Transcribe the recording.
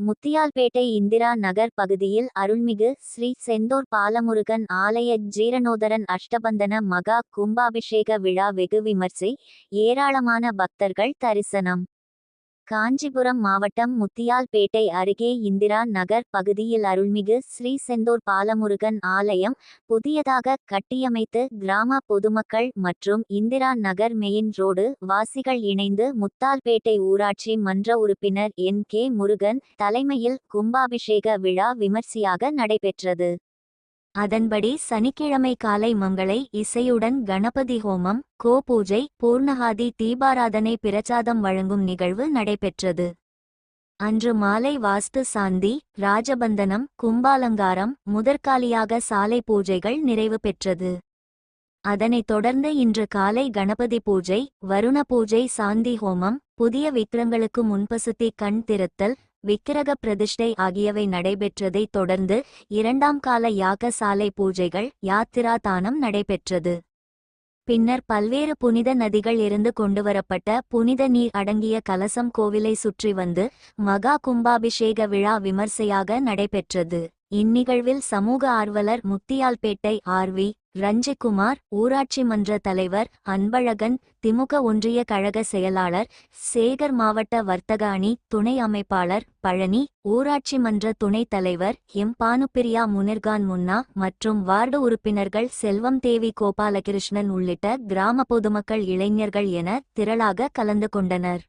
முத்தியால்பேட்டை இந்திரா நகர் பகுதியில் அருள்மிகு ஸ்ரீ செந்தூர் பாலமுருகன் ஆலய ஜீரணோதரன் அஷ்டபந்தன மகா கும்பாபிஷேக விழா வெகு விமர்சை ஏராளமான பக்தர்கள் தரிசனம். காஞ்சிபுரம் மாவட்டம் முத்தியால்பேட்டை அருகே இந்திரா நகர் பகுதியில் அருள்மிகு ஸ்ரீ செந்தூர் பாலமுருகன் ஆலயம் புதியதாக கட்டியமைத்து கிராம பொதுமக்கள் மற்றும் இந்திரா நகர் மெயின் ரோடு வாசிகள் இணைந்து முத்தால்பேட்டை ஊராட்சி மன்ற உறுப்பினர் என் கே முருகன் தலைமையில் கும்பாபிஷேக விழா விமர்சையாக நடைபெற்றது. அதன்படி சனிக்கிழமை காலை மங்களை இசையுடன் கணபதி ஹோமம் கோ பூஜை பூர்ணஹாதி தீபாராதனை பிரச்சாதம் வழங்கும் நிகழ்வு நடைபெற்றது. அன்று மாலை வாஸ்து சாந்தி ராஜபந்தனம் கும்பாலங்காரம் முதற்காலியாக சாலை பூஜைகள் நிறைவு பெற்றது. அதனைத் தொடர்ந்து இன்று காலை கணபதி பூஜை வருண பூஜை சாந்தி ஹோமம் புதிய விக்ரங்களுக்கு முன்பசுத்தி கண் திருத்தல் விக்கிரக பிரதிஷ்டை ஆகியவை நடைபெற்றதைத் தொடர்ந்து இரண்டாம் கால யாக சாலை பூஜைகள் யாத்திரா தானம் நடைபெற்றது. பின்னர் பல்வேறு புனித நதிகள் இருந்து கொண்டுவரப்பட்ட புனித நீர் அடங்கிய கலசம் கோவிலை சுற்றி வந்து மகா கும்பாபிஷேக விழா விமர்சையாக நடைபெற்றது. இந்நிகழ்வில் சமூக ஆர்வலர் முத்தியால்பேட்டை ஆர்வி ரஞ்சிக்குமார் ஊராட்சி மன்ற தலைவர் அன்பழகன் திமுக ஒன்றிய கழக செயலாளர் சேகர் மாவட்ட வர்த்தக அணி துணை அமைப்பாளர் பழனி ஊராட்சி மன்ற துணைத் தலைவர் எம் பானுப்பிரியா முனிர்கான் முன்னா மற்றும் வார்டு உறுப்பினர்கள் செல்வம் தேவி கோபாலகிருஷ்ணன் உள்ளிட்ட கிராம பொதுமக்கள் இளைஞர்கள் என திரளாக கலந்து கொண்டனர்.